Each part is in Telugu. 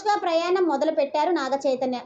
జోష్గా ప్రయాణం మొదలు పెట్టారు నాగ చైతన్య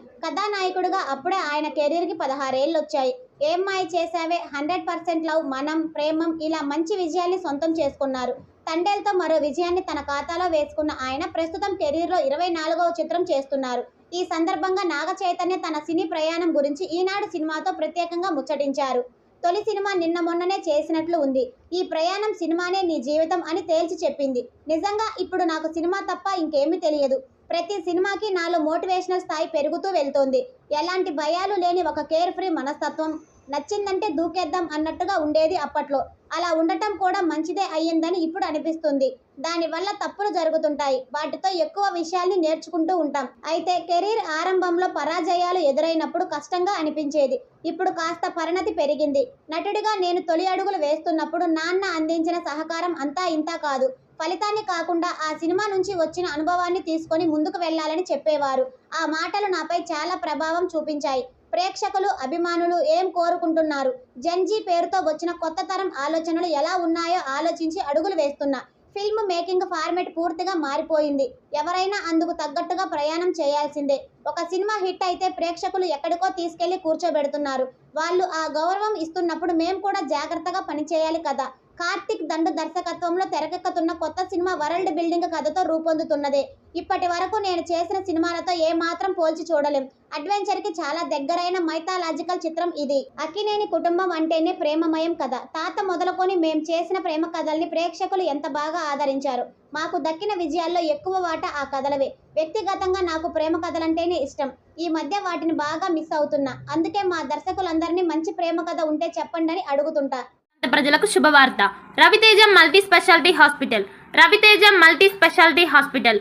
అప్పుడే ఆయన కెరీర్కి పదహారేళ్ళు వచ్చాయి ఏం మాయ చేశావే? హండ్రెడ్ పర్సెంట్ లవ్ మనం ప్రేమం ఇలా మంచి విజయాల్ని సొంతం చేసుకున్నారు. తండేలతో మరో విజయాన్ని తన ఖాతాలో వేసుకున్న ఆయన ప్రస్తుతం కెరీర్లో ఇరవై నాలుగవ చిత్రం చేస్తున్నారు. ఈ సందర్భంగా నాగ చైతన్య తన సినీ ప్రయాణం గురించి ఈనాడు సినిమాతో ప్రత్యేకంగా ముచ్చటించారు. తొలి సినిమా నిన్న మొన్ననే చేసినట్లు ఉంది. ఈ ప్రయాణం సినిమానే నీ జీవితం అని తేల్చి చెప్పింది. నిజంగా ఇప్పుడు నాకు సినిమా తప్ప ఇంకేమీ తెలియదు. ప్రతి సినిమాకి నాలో మోటివేషనల్ స్థాయి పెరుగుతూ వెళ్తోంది. ఎలాంటి భయాలు లేని ఒక కేర్ ఫ్రీ మనస్తత్వం నచ్చిందంటే దూకేద్దాం అన్నట్టుగా ఉండేది అప్పట్లో. అలా ఉండటం కూడా మంచిదే అయ్యిందని ఇప్పుడు అనిపిస్తుంది. దానివల్ల తప్పులు జరుగుతుంటాయి. వాటితో ఎక్కువ విషయాల్ని నేర్చుకుంటూ ఉంటాం. అయితే కెరీర్ ఆరంభంలో పరాజయాలు ఎదురైనప్పుడు కష్టంగా అనిపించేది. ఇప్పుడు కాస్త పరిణతి పెరిగింది. నటుడిగా నేను తొలి అడుగులు వేస్తున్నప్పుడు నాన్న అందించిన సహకారం అంతా ఇంతా కాదు. ఫలితాన్ని కాకుండా ఆ సినిమా నుంచి వచ్చిన అనుభవాన్ని తీసుకొని ముందుకు వెళ్ళాలని చెప్పేవారు. ఆ మాటలు నాపై చాలా ప్రభావం చూపించాయి. ప్రేక్షకులు అభిమానులు ఏం కోరుకుంటున్నారు? జంజీ పేరుతో వచ్చిన కొత్త తరం ఆలోచనలు ఎలా ఉన్నాయో ఆలోచించి అడుగులు వేస్తున్నా. ఫిల్మ్ మేకింగ్ ఫార్మెట్ పూర్తిగా మారిపోయింది. ఎవరైనా అందుకు తగ్గట్టుగా ప్రయాణం చేయాల్సిందే. ఒక సినిమా హిట్ అయితే ప్రేక్షకులు ఎక్కడికో తీసుకెళ్ళి కూర్చోబెడుతున్నారు. వాళ్ళు ఆ గౌరవం ఇస్తున్నప్పుడు మేము కూడా జాగ్రత్తగా పనిచేయాలి కదా. కార్తిక్ దండు దర్శకత్వంలో తెరకెక్కుతున్న కొత్త సినిమా వరల్డ్ బిల్డింగ్ కథతో రూపొందుతున్నదే. ఇప్పటి వరకు నేను చేసిన సినిమాలతో ఏ మాత్రం పోల్చి చూడలేం. అడ్వెంచర్కి చాలా దగ్గరైన మైథాలాజికల్ చిత్రం ఇది. అక్కినేని కుటుంబం అంటేనే ప్రేమమయం కథ. తాత మొదలుకొని మేం చేసిన ప్రేమ కథల్ని ప్రేక్షకులు ఎంత బాగా ఆదరించారు. మాకు దక్కిన విజయాల్లో ఎక్కువ వాటా ఆ కథలవే. వ్యక్తిగతంగా నాకు ప్రేమ కథలంటేనే ఇష్టం. ఈ మధ్య వాటిని బాగా మిస్ అవుతున్నా. అందుకే మా దర్శకులందరినీ మంచి ప్రేమ కథ ఉంటే చెప్పండి అని అడుగుతుంటా ప్రజలకు శుభవార్త. Raviteja multi speciality hospital. Raviteja multi speciality hospital.